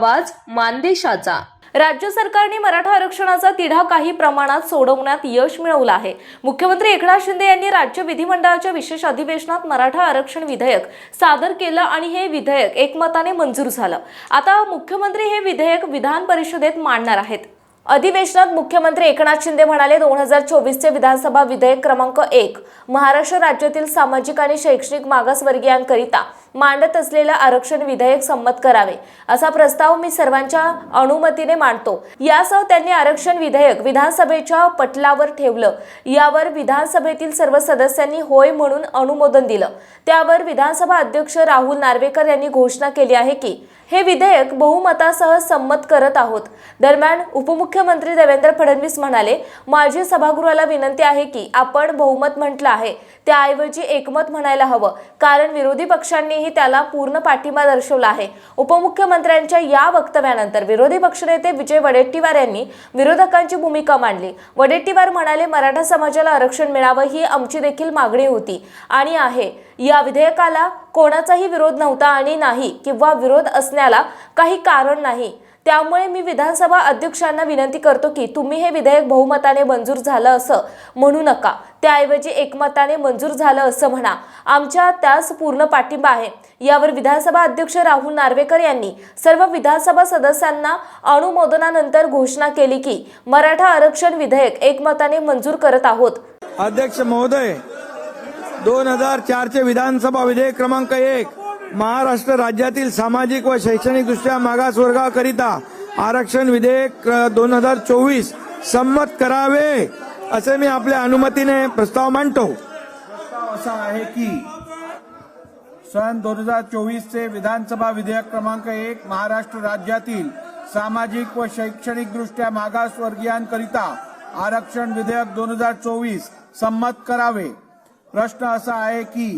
आवाज मानदेशाचा. राज्य सरकारने मराठा आरक्षणाचा तिढा काही प्रमाणात सोडवण्यात यश मिळवलं आहे. मुख्यमंत्री एकनाथ शिंदे यांनी राज्य विधिमंडळाच्या विशेष अधिवेशनात मराठा आरक्षण विधेयक सादर केलं आणि हे विधेयक एकमताने मंजूर झालं. आता मुख्यमंत्री हे विधेयक विधान परिषदेत मांडणार आहेत. अधिवेशनात मुख्यमंत्री एकनाथ शिंदे म्हणाले दोन हजार चोवीसचे विधानसभा विधेयक क्रमांक एक महाराष्ट्र राज्यातील सामाजिक आणि शैक्षणिक मागासवर्गीयांकरिता मांडत असलेलं आरक्षण विधेयक संमत करावे असा प्रस्ताव मी सर्वांच्या अनुमतीने मांडतो. यासह त्यांनी आरक्षण विधेयक विधानसभेच्या पटलावर ठेवलं. यावर विधानसभेतील सर्व सदस्यांनी होय म्हणून अनुमोदन दिलं. त्यावर विधानसभा अध्यक्ष राहुल नार्वेकर यांनी घोषणा केली आहे की हे विधेयक बहुमतासह संमत करत आहोत. दरम्यान उपमुख्यमंत्री देवेंद्र फडणवीस म्हणाले माझी सभागृहाला विनंती आहे की आपण बहुमत म्हटलं आहे. त्याऐवजी एकमत म्हणायला हवं. कारण विरोधी पक्षांनी पक्षांनीही त्याला पूर्ण पाठिंबा दर्शवला आहे. उपमुख्यमंत्र्यांच्या या वक्तव्यानंतर विरोधी पक्षनेते विजय वडेट्टीवार यांनी विरोधकांची भूमिका मांडली. वडेट्टीवार म्हणाले मराठा समाजाला आरक्षण मिळावं ही आमची देखील मागणी होती आणि आहे. या विधेयकाला कोणाचाही विरोध नव्हता आणि नाही किंवा विरोध असण्याला काही कारण नाही. त्यामुळे मी विधानसभा अध्यक्षांना विनंती करतो की तुम्ही हे विधेयक बहुमताने मंजूर झालं असं म्हणू नका. त्याऐवजी एकमताने मंजूर झालं असं म्हणा. आमच्या त्यास पूर्ण पाठिंबा आहे. यावर विधानसभा अध्यक्ष राहुल नार्वेकर यांनी सर्व विधानसभा सदस्यांना अनुमोदनानंतर घोषणा केली की मराठा आरक्षण विधेयक एकमताने मंजूर करत आहोत. अध्यक्ष महोदय दोन हजार चारचे विधानसभा विधेयक क्रमांक एक महाराष्ट्र राज्यातील सामाजिक व शैक्षणिकदृष्ट्या मागासवर्गाकरिता आरक्षण विधेयक दोन हजार चोवीस संमत करावे असे मी आपल्या अनुमतीने प्रस्ताव मांडतो. प्रस्ताव असा आहे की सन दोन हजार चोवीसचे विधानसभा विधेयक क्रमांक एक महाराष्ट्र राज्यातील सामाजिक व शैक्षणिकदृष्ट्या मागासवर्गीयांकरिता आरक्षण विधेयक दोन हजार चोवीस संमत करावे. प्रश्न असा आहे की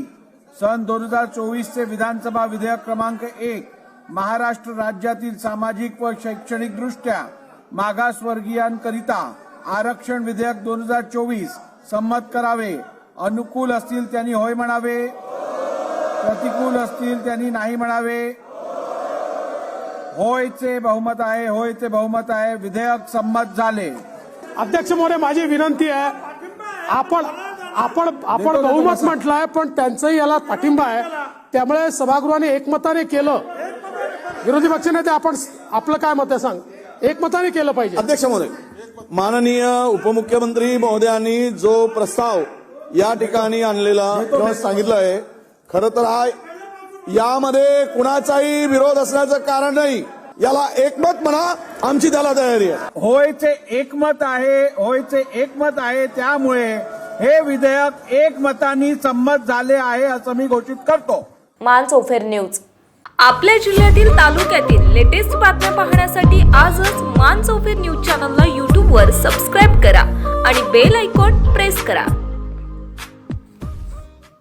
सन दोन हजार चोवीसचे विधानसभा विधेयक क्रमांक एक महाराष्ट्र राज्यातील सामाजिक व शैक्षणिकदृष्ट्या मागासवर्गीयांकरिता आरक्षण विधेयक दोन हजार चोवीस संमत करावे. अनुकूल असतील त्यांनी होय म्हणावे. प्रतिकूल असतील त्यांनी नाही म्हणावे. होयचे बहुमत आहे होयचे बहुमत आहे. विधेयक संमत झाले. अध्यक्ष मोरे माझी विनंती आहे आपण आपण आपण बहुमत म्हटलंय पण त्यांचंही याला पाठिंबा आहे. त्यामुळे सभागृहाने एकमताने केलं. विरोधी पक्षनेते आपण आपलं काय मत आहे सांग? एकमताने केलं पाहिजे. अध्यक्ष महोदय माननीय उपमुख्यमंत्री महोदयांनी जो प्रस्ताव या ठिकाणी आणलेला किंवा सांगितलं आहे खरं तर हा यामध्ये कुणाचाही विरोध असण्याचं कारण नाही. याला एकमत म्हणा आमची त्याला तयारी आहे. होयचे एकमत आहे होयचे एकमत आहे त्यामुळे हे विधेयक एकमताने संमत झाले आहे असं मी घोषित करतो. मान चोफेर न्यूज. आपल्या जिल्ह्यातील तालुक्यातील लेटेस्ट बातम्या पाहण्यासाठी आजच मान चोफेर न्यूज चॅनलला यूट्यूबवर सबस्क्राईब करा आणि बेल आयकॉन प्रेस करा.